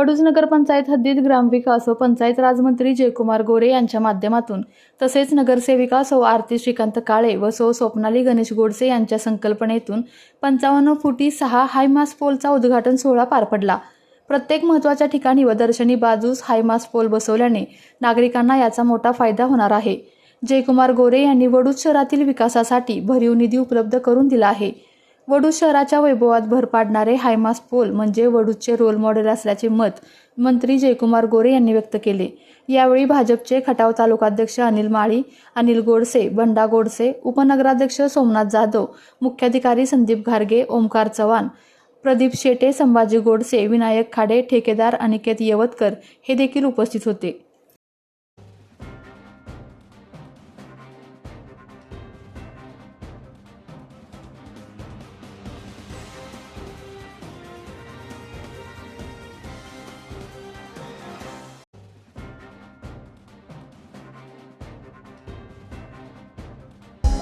वडूज नगरपंचायत हद्दीत ग्रामविकास व पंचायत राजमंत्री जयकुमार गोरे यांच्या माध्यमातून तसेच नगरसेविका सौ आरती श्रीकांत काळे व सौ स्वप्नाली गणेश गोडसे यांच्या संकल्पनेतून पंचावन्न फुटी सहा हायमास पोलचा उद्घाटन सोहळा पार पडला. प्रत्येक महत्त्वाच्या ठिकाणी व दर्शनी बाजूस हायमास पोल बसवल्याने नागरिकांना याचा मोठा फायदा होणार आहे. जयकुमार गोरे यांनी वडूज शहरातील विकासासाठी भरीव निधी उपलब्ध करून दिला आहे. वडू शहराच्या वैभवात भर पाडणारे हायमास पोल म्हणजे वडूचे रोल मॉडेल असल्याचे मत मंत्री जयकुमार गोरे यांनी व्यक्त केले. यावेळी भाजपचे खटाव तालुकाध्यक्ष अनिल माळी अनिल गोडसे बंडा गोडसे उपनगराध्यक्ष सोमनाथ जाधव मुख्याधिकारी संदीप घारगे ओमकार चव्हाण प्रदीप शेटे संभाजी गोडसे विनायक खाडे ठेकेदार अनिकेत यवतकर हे देखील उपस्थित होते.